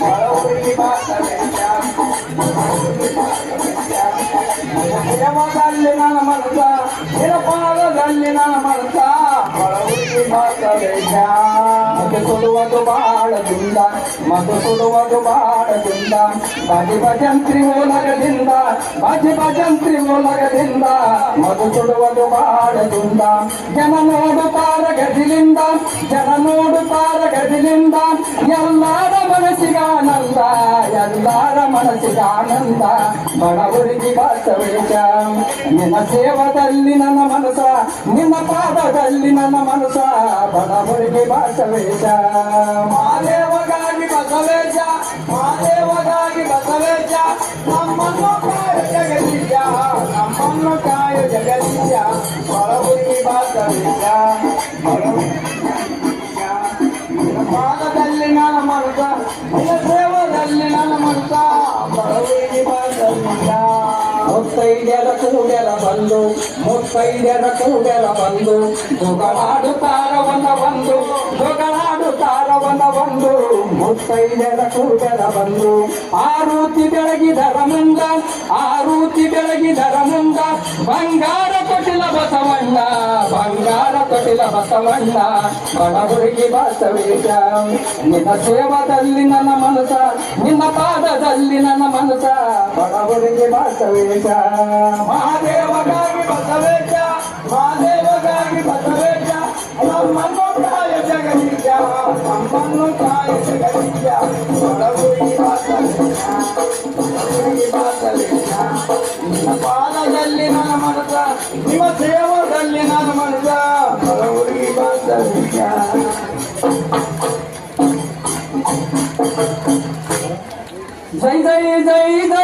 ಬಡವರಿಗೆ ಬಾಸವೇಶ ಪ್ರೇಮದಲ್ಲಿ ನನ್ನ ಮನಸ ನಿರಪಾದದಲ್ಲಿ ನನ್ನ ಮನಸ ಬಡವರಿಗೆ ಬಾಸವೇಶ ಮತು ಸುಡುವುದು ಬಾಳದಿಂದ ಮತು ಸುಡುವುದು ಬಾಳದಿಂದ ಬಾಜಿ ಭಜಂತ್ರಿ ಮೂಲಕದಿಂದ ಬಾಜಿ ಭಜಂತ್ರಿ ಮೂಲಕದಿಂದ ಮಧು ಸುಡುವುದು ಬಾಳದಿಂದ ಜನ ನೋಡುತ್ತಾರ ಗದಿಲಿಂದ ಜನ ನೋಡುತ್ತಾರ ಗದಿಲಿಂದ ಎಲ್ಲರ ಮನಸ್ಸಿಗಾನಂದ ಎಲ್ಲರ ಮನಸ್ಸಿಗಾನಂದ ಬಡವರಿಗೆ ಬಸವೇಶ ನಿನ್ನ ಸೇವದಲ್ಲಿ ನನ್ನ ಮನಸ ನಿನ್ನ ಪಾದದಲ್ಲಿ ನನ್ನ ಮನಸ ಬಡವರಿಗೆ ಬಸವೇಶ ಮಾದೇವಗಾಗಿ ಬಸವೇಶ ಮಾದೇವಗಾಗಿ ಬಸವೇಶ ನಮ್ಮನ್ನು ಕಾಯ ಜಗದೀಶ ನಮ್ಮನ್ನು ಕಾಯ ಜಗದೀಶ ಬಡವರಿಗೆ ಬಸವೇಶ ಪಾದದಲ್ಲಿ ನಾನು ನಿನ್ನ ಸೇವದಲ್ಲಿ ನನ್ನ ಮರುತ. ಬಡವರಿಗೆ ಬಸವೇಶ ಮುತ್ತೈದ್ಯರ ಕೂಡೆಲ ಬಂದು, ಮುತ್ತೈದ್ಯರ ಕೂಡೆಲ ಬಂದು. ಜೊಗಳಾಡುತ್ತಾರವನ್ನ ಬಂದು ಜೊಗಳಾಡುತ್ತಾರವನ್ನ ಬಂದು. ಮುತ್ತೈದ್ಯರ ಕೂಡೆಲ ಬಂದು. ಆರೂತಿ ಬೆಳಗಿದರ ಮುಂದ ಆರುತಿ ಬೆಳಗಿದರ ಮುಂದ. ಬಸವಣ್ಣ ಬಡವರಿಗೆ ಬಸವೇಶ ನಿನ್ನ ಸೇವದಲ್ಲಿ ನನ್ನ ಮನಸ ನಿನ್ನ ಪಾದದಲ್ಲಿ ನನ್ನ ಮನಸ ಬಡವರಿಗೆ ಬಸವೇಶ ಮಹಾದೇವಗಾಗಿ ಬಸವೇಶ ಮಹಾದೇವಗಾಗಿ ಬಸವೇಶ ನಮ್ಮನ್ನು ಕಾಯ ಜಗದೀಶ ನಮ್ಮನ್ನು ಕಾಯ ಜಗದೀಶ ಬಡವರಿಗೆ ಬಸವೇಶ ಬಡವರಿಗೆ ಬಸವೇಶ ನಿನ್ನ ಪಾದದಲ್ಲಿ ನನ್ನ ಮನಸ ನಿಮ್ಮ ಸೇವದಲ್ಲಿ ನನ್ನ ಮನಸ dây dây dây dây